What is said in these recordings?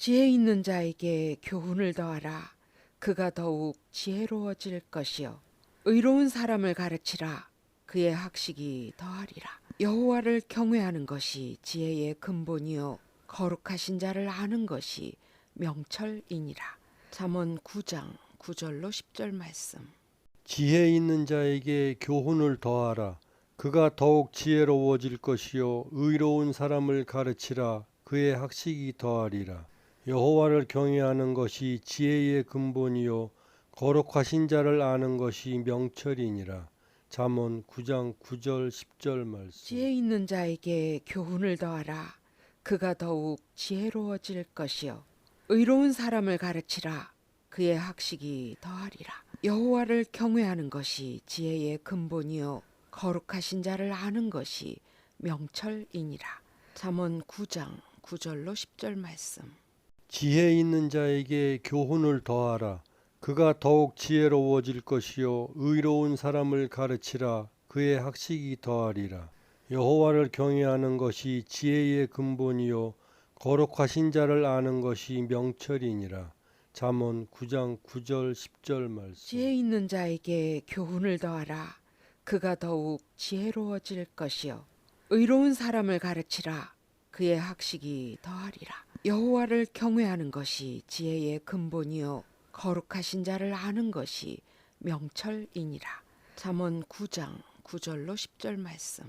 지혜 있는 자에게 교훈을 더하라. 그가 더욱 지혜로워질 것이요. 의로운 사람을 가르치라. 그의 학식이 더하리라. 여호와를 경외하는 것이 지혜의 근본이요. 거룩하신 자를 아는 것이 명철이니라. 잠언 9장 9절로 10절 말씀. 지혜 있는 자에게 교훈을 더하라. 그가 더욱 지혜로워질 것이요 의로운 사람을 가르치라. 그의 학식이 더하리라. 여호와를 경외하는 것이 지혜의 근본이요 거룩하신 자를 아는 것이 명철이니라. 잠언 9장 9절 10절 말씀. 지혜 있는 자에게 교훈을 더하라. 그가 더욱 지혜로워질 것이요. 의로운 사람을 가르치라. 그의 학식이 더하리라. 여호와를 경외하는 것이 지혜의 근본이요. 거룩하신 자를 아는 것이 명철이니라. 잠언 9장 9절로 10절 말씀. 지혜 있는 자에게 교훈을 더하라. 그가 더욱 지혜로워질 것이요 의로운 사람을 가르치라. 그의 학식이 더하리라. 여호와를 경외하는 것이 지혜의 근본이요 거룩하신 자를 아는 것이 명철이니라. 잠언 9장 9절 10절 말씀. 지혜 있는 자에게 교훈을 더하라. 그가 더욱 지혜로워질 것이요. 의로운 사람을 가르치라. 그의 학식이 더하리라. 여호와를 경외하는 것이 지혜의 근본이요. 거룩하신 자를 아는 것이 명철이니라. 잠언 9장 9절로 10절 말씀.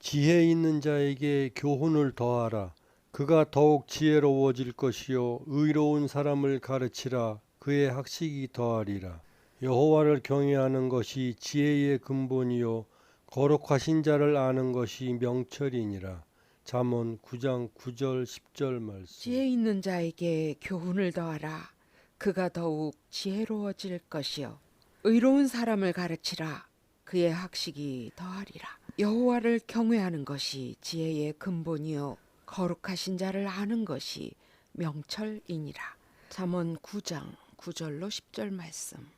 지혜 있는 자에게 교훈을 더하라. 그가 더욱 지혜로워질 것이요 의로운 사람을 가르치라. 그의 학식이 더하리라. 여호와를 경외하는 것이 지혜의 근본이요 거룩하신 자를 아는 것이 명철이니라. 잠언 9장 9절 10절 말씀. 지혜 있는 자에게 교훈을 더하라. 그가 더욱 지혜로워질 것이요. 의로운 사람을 가르치라. 그의 학식이 더하리라. 여호와를 경외하는 것이 지혜의 근본이요. 거룩하신 자를 아는 것이 명철이니라. 잠언 9장 9절로 10절 말씀.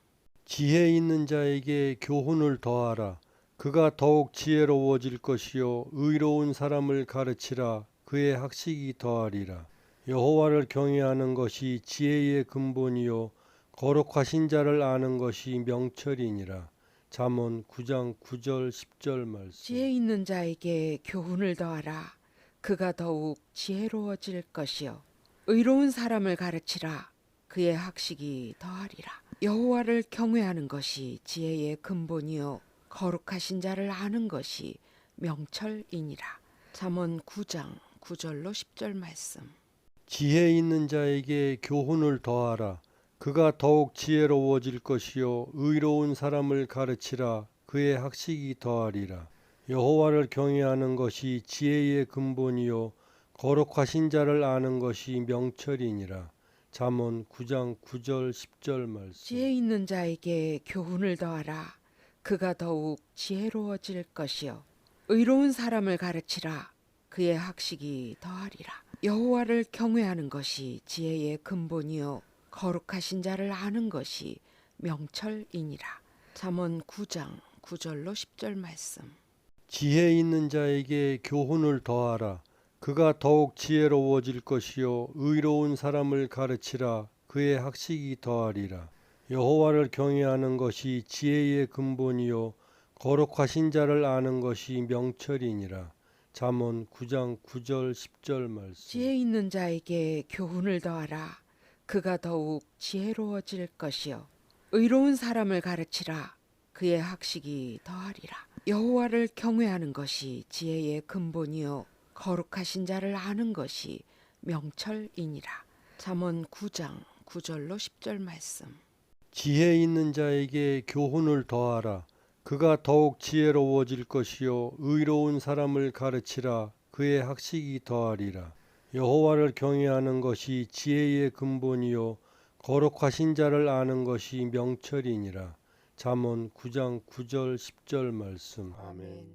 지혜 있는 자에게 교훈을 더하라. 그가 더욱 지혜로워질 것이요 의로운 사람을 가르치라. 그의 학식이 더하리라. 여호와를 경외하는 것이 지혜의 근본이요 거룩하신 자를 아는 것이 명철이니라. 잠언 9장 9절 10절 말씀. 지혜 있는 자에게 교훈을 더하라. 그가 더욱 지혜로워질 것이요. 의로운 사람을 가르치라. 그의 학식이 더하리라. 여호와를 경외하는 것이 지혜의 근본이요. 거룩하신 자를 아는 것이 명철이니라. 잠언 9장 9절로 10절 말씀. 지혜 있는 자에게 교훈을 더하라. 그가 더욱 지혜로워질 것이요 의로운 사람을 가르치라. 그의 학식이 더하리라. 여호와를 경외하는 것이 지혜의 근본이요 거룩하신 자를 아는 것이 명철이니라. 잠언 9장 9절 10절 말씀. 지혜 있는 자에게 교훈을 더하라. 그가 더욱 지혜로워질 것이요. 의로운 사람을 가르치라. 그의 학식이 더하리라. 여호와를 경외하는 것이 지혜의 근본이요. 거룩하신 자를 아는 것이 명철이니라. 잠언 9장 9절로 10절 말씀. 지혜 있는 자에게 교훈을 더하라. 그가 더욱 지혜로워질 것이요 의로운 사람을 가르치라. 그의 학식이 더하리라. 여호와를 경외하는 것이 지혜의 근본이요 거룩하신 자를 아는 것이 명철이니라. 잠언 9장 9절 10절 말씀. 지혜 있는 자에게 교훈을 더하라. 그가 더욱 지혜로워질 것이요. 의로운 사람을 가르치라. 그의 학식이 더하리라. 여호와를 경외하는 것이 지혜의 근본이요. 거룩하신 자를 아는 것이 명철이니라. 잠언 9장 9절로 10절 말씀. 지혜 있는 자에게 교훈을 더하라. 그가 더욱 지혜로워질 것이요 의로운 사람을 가르치라. 그의 학식이 더하리라. 여호와를 경외하는 것이 지혜의 근본이요 거룩하신 자를 아는 것이 명철이니라. 잠언 9장 9절 10절 말씀. 아멘.